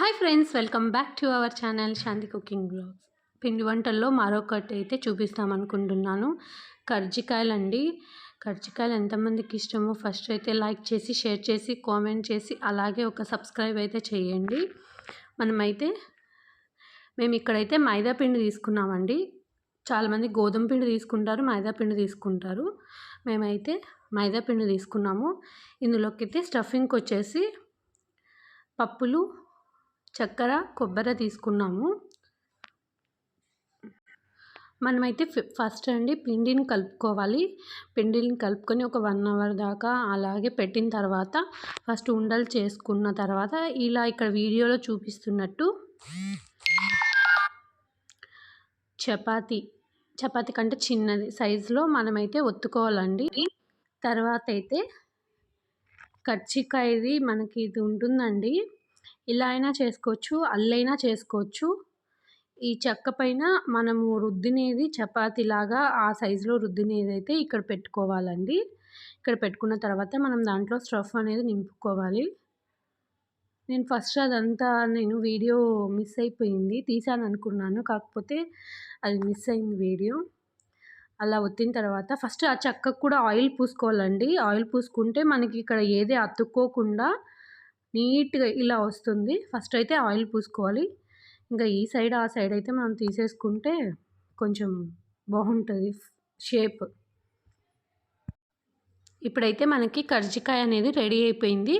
Hi friends welcome back to our channel Shanti cooking blogs. పిండి వంటల్లో మరొకటి అయితే చూపిస్తాం అనుకుంటున్నాను. కర్జికాయలు అండి కర్జికాయలు ఎంతమందికి ఇష్టమో ఫస్ట్ అయితే లైక్ చేసి షేర్ చేసి కామెంట్ చేసి అలాగే ఒక సబ్స్క్రైబ్ అయితే చేయండి. మనమైతే మేము ఇక్కడైతే మైదా పిండి తీసుకున్నామండి. చాలామంది గోధుమ పిండి తీసుకుంటారు మైదా పిండి తీసుకుంటారు. మేమైతే మైదా పిండి తీసుకున్నాము. ఇందులోకి అయితే స్టఫింగ్కి వచ్చేసి పప్పులు చక్కెర కొబ్బరి తీసుకున్నాము. మనమైతే ఫస్ట్ అండి పిండిని కలుపుకోవాలి. పిండిని కలుపుకొని ఒక వన్ అవర్ దాకా అలాగే పెట్టిన తర్వాత ఫస్ట్ ఉండలు చేసుకున్న తర్వాత ఇలా ఇక్కడ వీడియోలో చూపిస్తున్నట్టు చపాతి చపాతి కంటే చిన్నది సైజులో మనమైతే ఒత్తుకోవాలండి. తర్వాత అయితే కచ్చికాయది మనకి ఇది ఉంటుందండి. ఇలా అయినా చేసుకోవచ్చు అల్లైనా చేసుకోవచ్చు. ఈ చెక్క పైన మనము రుద్దినేది చపాతీలాగా ఆ సైజులో రుద్దినేది అయితే ఇక్కడ పెట్టుకోవాలండి. ఇక్కడ పెట్టుకున్న తర్వాత మనం దాంట్లో స్టఫ్ అనేది నింపుకోవాలి. నేను ఫస్ట్ అదంతా నేను వీడియో మిస్ అయిపోయింది తీసాను అనుకున్నాను. కాకపోతే అది మిస్ అయింది వీడియో. అలా ఒత్తిన తర్వాత ఫస్ట్ ఆ చెక్కకు కూడా ఆయిల్ పూసుకోవాలండి. ఆయిల్ పూసుకుంటే మనకి ఇక్కడ ఏది అతుక్కోకుండా నీట్గా ఇలా వస్తుంది. ఫస్ట్ అయితే ఆయిల్ పూసుకోవాలి. ఇంకా ఈ సైడ్ ఆ సైడ్ అయితే మనం తీసేసుకుంటే కొంచెం బాగుంటుంది షేప్. ఇప్పుడైతే మనకి కర్జికాయ అనేది రెడీ అయిపోయింది.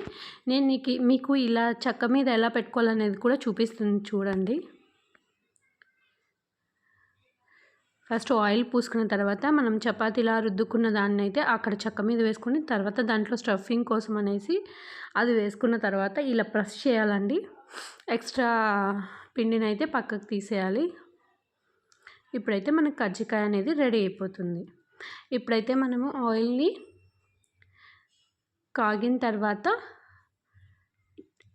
నేను నీకు మీకు ఇలా చెక్క మీద ఎలా పెట్టుకోవాలనేది కూడా చూపిస్తుంది చూడండి. ఫస్ట్ ఆయిల్ పూసుకున్న తర్వాత మనం చపాతీలా రుద్దుకున్న దాన్ని అయితే అక్కడ చెక్క మీద వేసుకుని తర్వాత దాంట్లో స్టఫింగ్ కోసం అనేసి అది వేసుకున్న తర్వాత ఇలా ప్రెస్ చేయాలండి. ఎక్స్ట్రా పిండిని అయితే పక్కకు తీసేయాలి. ఇప్పుడైతే మనకు కజ్జికాయ అనేది రెడీ అయిపోతుంది. ఇప్పుడైతే మనము ఆయిల్ని కాగిన తర్వాత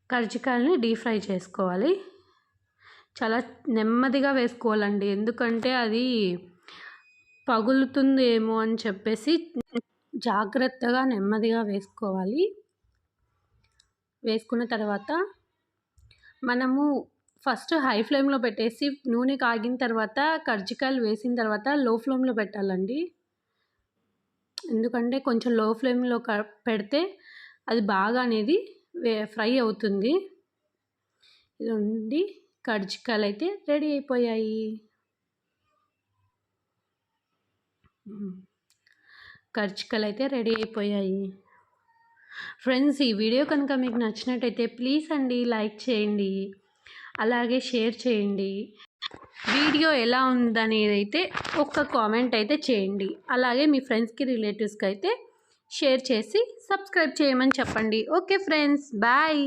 కజ్జికాయలని డీప్ ఫ్రై చేసుకోవాలి. చాలా నెమ్మదిగా వేసుకోవాలండి. ఎందుకంటే అది పగులుతుందేమో అని చెప్పేసి జాగ్రత్తగా నెమ్మదిగా వేసుకోవాలి. వేసుకున్న తర్వాత మనము ఫస్ట్ హై ఫ్లేమ్లో పెట్టేసి నూనె కాగిన తర్వాత కర్జికాయలు వేసిన తర్వాత లో ఫ్లేమ్లో పెట్టాలండి. ఎందుకంటే కొంచెం లో ఫ్లేమ్లో క పెడితే అది బాగా అనేది ఫ్రై అవుతుంది. ఇది కర్జికాయలు అయితే రెడీ అయిపోయాయి. కర్జికాయలు అయితే రెడీ అయిపోయాయి. ఫ్రెండ్స్ ఈ వీడియో కనుక మీకు నచ్చినట్టయితే ప్లీజ్ అండి లైక్ చేయండి. అలాగే షేర్ చేయండి. వీడియో ఎలా ఉందనేది అయితే ఒక్క కామెంట్ అయితే చేయండి. అలాగే మీ ఫ్రెండ్స్కి రిలేటివ్స్కి అయితే షేర్ చేసి సబ్స్క్రైబ్ చేయమని చెప్పండి. Okay friends bye.